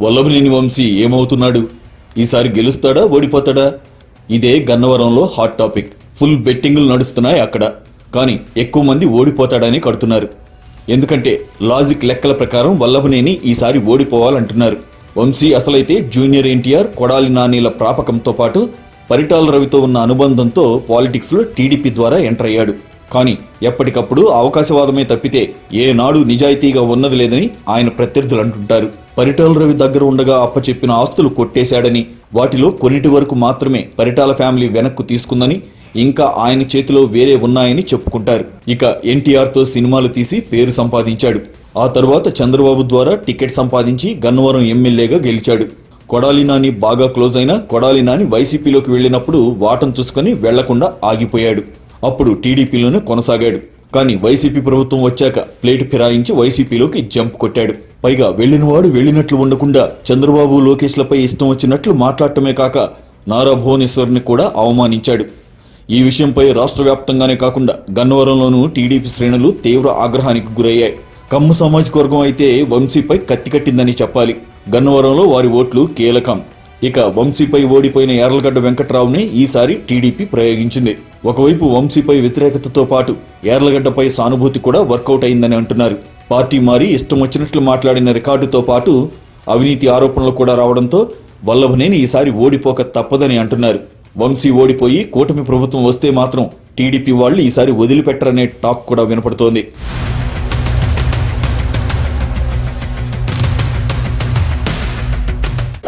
వల్లభనేని వంశీ ఏమవుతున్నాడు? ఈసారి గెలుస్తాడా? ఓడిపోతాడా? ఇదే గన్నవరంలో హాట్ టాపిక్ ఫుల్ బెట్టింగులు నడుస్తున్నాయి అక్కడ. కానీ ఎక్కువ మంది ఓడిపోతాడని కడుతున్నారు. ఎందుకంటే లాజిక్ లెక్కల ప్రకారం వల్లభనేని ఈసారి ఓడిపోవాలంటున్నారు. వంశీ అసలైతే జూనియర్ ఎన్టీఆర్ కొడాలి నానీల ప్రాపకంతో పాటు పరిటాల రవితో ఉన్న అనుబంధంతో పాలిటిక్స్లో టీడీపీ ద్వారా ఎంటర్ అయ్యాడు. కానీ ఎప్పటికప్పుడు అవకాశవాదమే తప్పితే ఏనాడు నిజాయితీగా ఉన్నది లేదని ఆయన ప్రత్యర్థులు అంటుంటారు. పరిటాల రవి దగ్గర ఉండగా అప్పచెప్పిన ఆస్తులు కొట్టేశాడని వాటిలో కొన్నిటి వరకు మాత్రమే పరిటాల ఫ్యామిలీ వెనక్కు తీసుకుందని ఇంకా ఆయన చేతిలో వేరే ఉన్నాయని చెప్పుకుంటారు. ఇక ఎన్టీఆర్తో సినిమాలు తీసి పేరు సంపాదించాడు. ఆ తరువాత చంద్రబాబు ద్వారా టికెట్ సంపాదించి గన్నవరం ఎమ్మెల్యేగా గెలిచాడు. కొడాలి నాని బాగా క్లోజ్ అయిన కొడాలి నాని వైసీపీలోకి వెళ్ళినప్పుడు వాటం చూసుకొని వెళ్ళకుండా ఆగిపోయాడు. అప్పుడు టీడీపీలోనే కొనసాగాడు. కానీ వైసీపీ ప్రభుత్వం వచ్చాక ప్లేట్ ఫిరాయించి వైసీపీలోకి జంప్ కొట్టాడు. పైగా వెళ్ళినవాడు వెళ్ళినట్లు ఉండకుండా చంద్రబాబు లోకేష్లపై ఇష్టం వచ్చినట్లు మాట్లాడటమే కాక నారా భువనేశ్వర్ని కూడా అవమానించాడు. ఈ విషయంపై రాష్ట్ర వ్యాప్తంగానే కాకుండా గన్నవరంలోనూ టీడీపీ శ్రేణులు తీవ్ర ఆగ్రహానికి గురయ్యాయి. కమ్మ సామాజిక వర్గం అయితే వంశీపై కత్తి కట్టిందని చెప్పాలి. గన్నవరంలో వారి ఓట్లు కీలకం. ఇక వంశీపై ఓడిపోయిన యార్లగడ్డ వెంకట్రావుని ఈసారి టీడీపీ ప్రయోగించింది. ఒకవైపు వంశీపై వ్యతిరేకతతో పాటు యార్లగడ్డపై సానుభూతి కూడా వర్కౌట్ అయిందని అంటున్నారు. పార్టీ మారి ఇష్టం వచ్చినట్లు మాట్లాడిన రికార్డుతో పాటు అవినీతి ఆరోపణలు కూడా రావడంతో వల్లభనేని ఈసారి ఓడిపోక తప్పదని అంటున్నారు. వంశీ ఓడిపోయి కూటమి ప్రభుత్వం వస్తే మాత్రం టీడీపీ వాళ్ళు ఈసారి వదిలిపెట్టరనే టాక్ కూడా వినపడుతోంది.